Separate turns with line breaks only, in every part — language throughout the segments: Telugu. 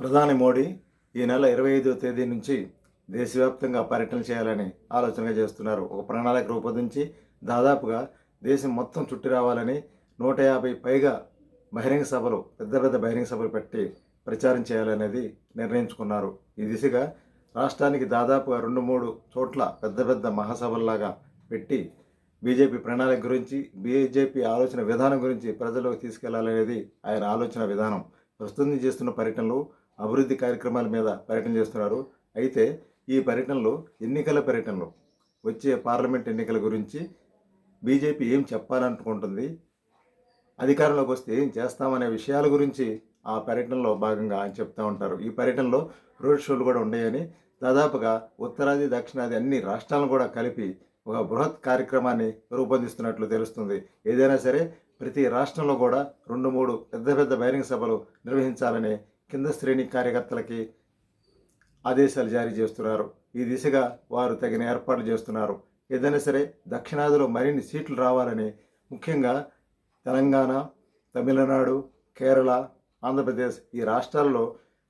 ప్రధాని మోడీ ఈ నెల ఇరవై ఐదో తేదీ నుంచి దేశవ్యాప్తంగా పర్యటన చేయాలని ఆలోచనగా చేస్తున్నారు. ఒక ప్రణాళిక రూపొందించి దాదాపుగా దేశం మొత్తం చుట్టి రావాలని నూట యాభై పైగా బహిరంగ సభలు పెద్ద పెద్ద బహిరంగ సభలు పెట్టి ప్రచారం చేయాలనేది నిర్ణయించుకున్నారు. ఈ దిశగా రాష్ట్రానికి దాదాపుగా రెండు మూడు చోట్ల పెద్ద పెద్ద మహాసభల్లాగా పెట్టి బీజేపీ ప్రణాళిక గురించి బీజేపీ ఆలోచన విధానం గురించి ప్రజల్లోకి తీసుకెళ్ళాలనేది ఆయన ఆలోచన విధానం. ప్రస్తుతం చేస్తున్న పర్యటనలు అభివృద్ధి కార్యక్రమాల మీద పర్యటన చేస్తున్నారు. అయితే ఈ పర్యటనలో ఎన్నికల పర్యటనలు వచ్చే పార్లమెంట్ ఎన్నికల గురించి బీజేపీ ఏం చెప్పాలనుకుంటుంది? అధికారంలోకి వస్తే ఏం చేస్తామనే విషయాల గురించి ఆ పర్యటనలో భాగంగా ఆయన చెప్తూ ఉంటారు. ఈ పర్యటనలో రోడ్ షోలు కూడా ఉన్నాయని దాదాపుగా ఉత్తరాది దక్షిణాది అన్ని రాష్ట్రాలను కూడా కలిపి ఒక బృహత్ కార్యక్రమాన్ని రూపొందిస్తున్నట్లు తెలుస్తుంది. ఏదైనా సరే ప్రతి రాష్ట్రంలో కూడా రెండు మూడు పెద్ద పెద్ద బహిరంగ సభలు నిర్వహించాలని కింద శ్రేణి కార్యకర్తలకి ఆదేశాలు జారీ చేస్తున్నారు. ఈ దిశగా వారు తగిన ఏర్పాట్లు చేస్తున్నారు. ఏదైనా సరే దక్షిణాదిలో మరిన్ని సీట్లు రావాలని ముఖ్యంగా తెలంగాణ తమిళనాడు కేరళ ఆంధ్రప్రదేశ్ ఈ రాష్ట్రాల్లో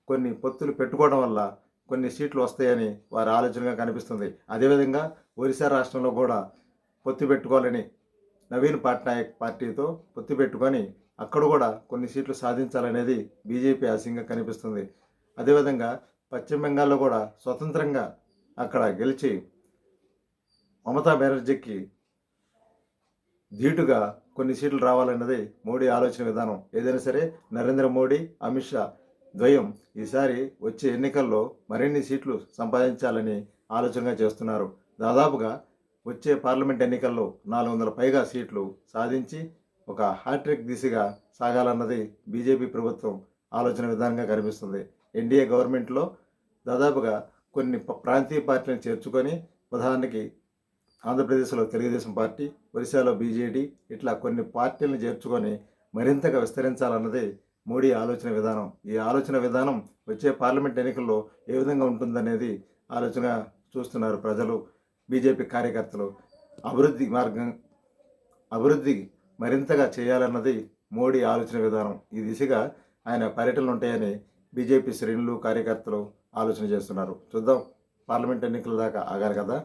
కొన్ని పొత్తులు పెట్టుకోవడం వల్ల కొన్ని సీట్లు వస్తాయని వారి ఆలోచనగా కనిపిస్తుంది. అదేవిధంగా ఒరిస్సా రాష్ట్రంలో కూడా పొత్తు పెట్టుకోవాలని నవీన్ పట్నాయక్ పార్టీతో పొత్తు పెట్టుకొని అక్కడ కూడా కొన్ని సీట్లు సాధించాలనేది బీజేపీ ఆశయంగా కనిపిస్తుంది. అదేవిధంగా పశ్చిమ బెంగాల్లో కూడా స్వతంత్రంగా అక్కడ గెలిచి మమతా బెనర్జీకి ధీటుగా కొన్ని సీట్లు రావాలన్నది మోడీ ఆలోచన విధానం. ఏదైనా సరే నరేంద్ర మోడీ అమిత్ షా ద్వయం ఈసారి వచ్చే ఎన్నికల్లో మరిన్ని సీట్లు సంపాదించాలని ఆలోచనగా చేస్తున్నారు. దాదాపుగా వచ్చే పార్లమెంట్ ఎన్నికల్లో నాలుగు వందల పైగా సీట్లు సాధించి ఒక హ్యాట్రిక్ దిశగా సాగాలన్నది బీజేపీ ప్రభుత్వం ఆలోచన విధానంగా కనిపిస్తుంది. ఎన్డీఏ గవర్నమెంట్లో దాదాపుగా కొన్ని ప- ప్రాంతీయ పార్టీలను చేర్చుకొని ఉదాహరణకి ఆంధ్రప్రదేశ్లో తెలుగుదేశం పార్టీ ఒరిస్సాలో బీజేడీ ఇట్లా కొన్ని పార్టీలను చేర్చుకొని మరింతగా విస్తరించాలన్నది మోడీ ఆలోచన విధానం. ఈ ఆలోచన విధానం వచ్చే పార్లమెంట్ ఎన్నికల్లో ఏ విధంగా ఉంటుందనేది ఆలోచన చూస్తున్నారు ప్రజలు బీజేపీ కార్యకర్తలు. అభివృద్ధి మార్గం అభివృద్ధి మరింతగా చేయాలన్నది మోడీ ఆలోచన విధానం. ఈ దిశగా ఆయన పర్యటనలు ఉంటాయని బీజేపీ శ్రేణులు కార్యకర్తలు ఆలోచన చేస్తున్నారు. చూద్దాం పార్లమెంట్ ఎన్నికల దాకా ఆగారు కదా?